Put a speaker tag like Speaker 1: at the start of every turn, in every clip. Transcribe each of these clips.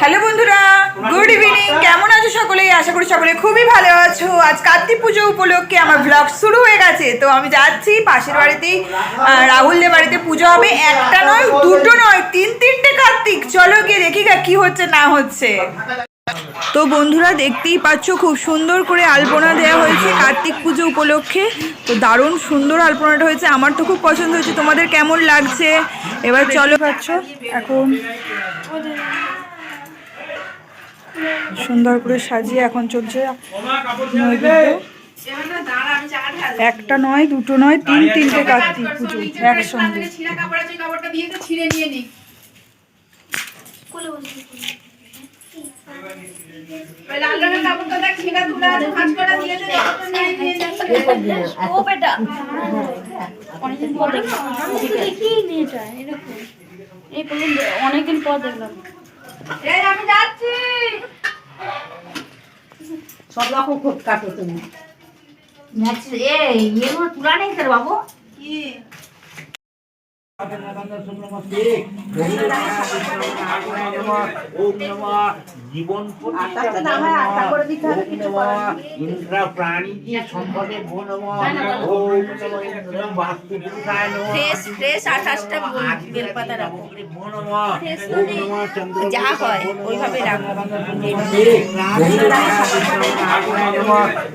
Speaker 1: Hello বন্ধুরা, good evening. কেমন আছো সকলেই? আশা করি সকলে খুবই ভালো আছো। আজ কার্তিক পুজো উপলক্ষে আমার ব্লগ শুরু হয়ে গেছে। তো আমি যাচ্ছি পাশের বাড়িতেই। রাহুলদের বাড়িতে পুজো হবে, একটা নয়, দুটো নয়, তিন, তিনটে কার্তিক। চলো গিয়ে দেখি গা, কি হচ্ছে, না হচ্ছে। তো বন্ধুরা দেখতেই পাচ্ছ খুব সুন্দর করে আলপনা দেওয়া হয়েছে কার্তিক পুজো উপলক্ষে। তো দারুণ সুন্দর আলপনাটা হয়েছে। আমার তো খুব পছন্দ হয়েছে। তোমাদের কেমন লাগছে? এবার চলো। পাচ্ছ এখন সুন্দর করে সাজিয়ে এখন চলছে একটা নয় দুটো নয় তিন তিনটে কার্তিক পুজো একসঙ্গে।
Speaker 2: অনেকদিন পর দেখলাম। আমি এই
Speaker 3: এই যাচ্ছি।
Speaker 4: সব রকম খুব কাটো তুমি। এ ইয়েগুলো তুলা নেই তোর বাবু?
Speaker 3: কি?
Speaker 5: জীবন
Speaker 4: আস্তে আস্তে না আস্তে করে দিতে হবে, কিছু করার নেই।
Speaker 5: ইন্দ্রা প্রাণী সম্পদে ভো নম ওম নমঃ বাস্তু পুরুষায় নমঃ
Speaker 2: ফ্রেশ ফ্রেশ আঠাশটা বেলপাতা রাখো
Speaker 5: ভো নমঃ ওম
Speaker 2: যা হয় ওইভাবে রাখো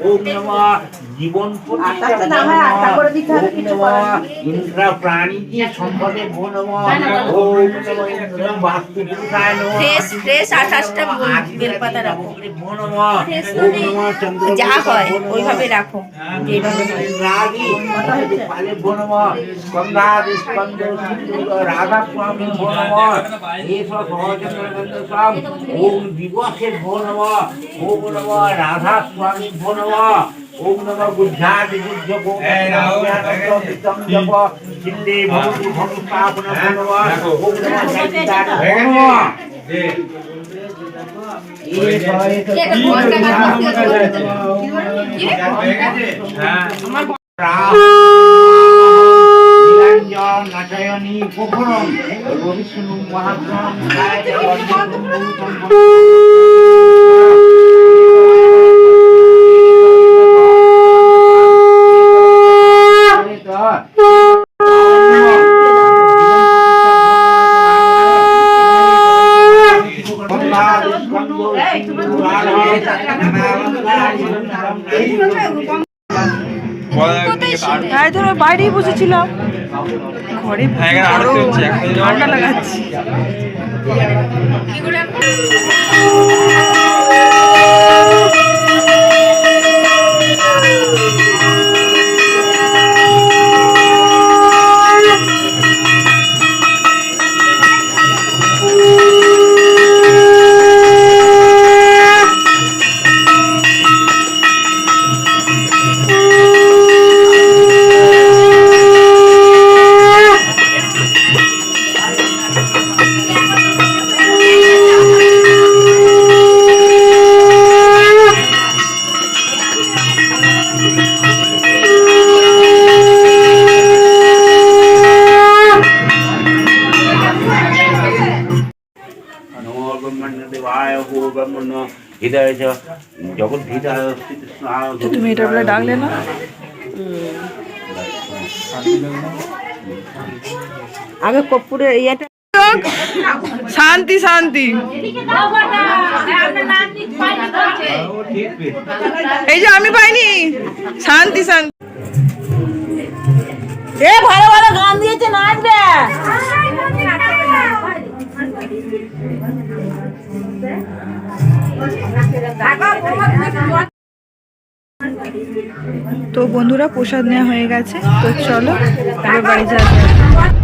Speaker 5: ওম জীবন
Speaker 4: হয়।
Speaker 5: ইন্দ্রা প্রাণী সম্পদে ওম নমঃ চন্দ্র
Speaker 2: যা হয় ওইভাবে রাখো
Speaker 5: রাধা স্বামী বনম এসব সব ওম দিবসে বনম ওম রাধা স্বামী বনম ওম নম বুদ্ধাদি বুদ্ধ গোবিতম জপ চিল্লে ভগবতী ভগস্থাপন বনম ওম নম জয়িতারি বনম এই সবাই তো
Speaker 3: এটা ঘন্টা
Speaker 5: নিরঞ্জন নাটয়নী পুকুরম রবিষ্ণু মহাপ্রম
Speaker 1: হ্যাঁ ধরো বাইরেই বসেছিলাম। ঘরে আরও ঠান্ডা লাগাচ্ছি।
Speaker 5: হৃদয় জগৎ হৃদয়
Speaker 1: তুমি এটা বলে ডাকলে না?
Speaker 4: আগে কর্পূরে ইয়েটা
Speaker 1: শান্তি শান্তি। এই যে আমি পাইনি। শান্তি শান্তি।
Speaker 4: এ ভালো ভালো গান দিয়েছে নাচবে।
Speaker 1: তো বন্ধুরা প্রসাদ নেওয়া হয়ে গেছে তো চলো বাড়ি যাওয়া।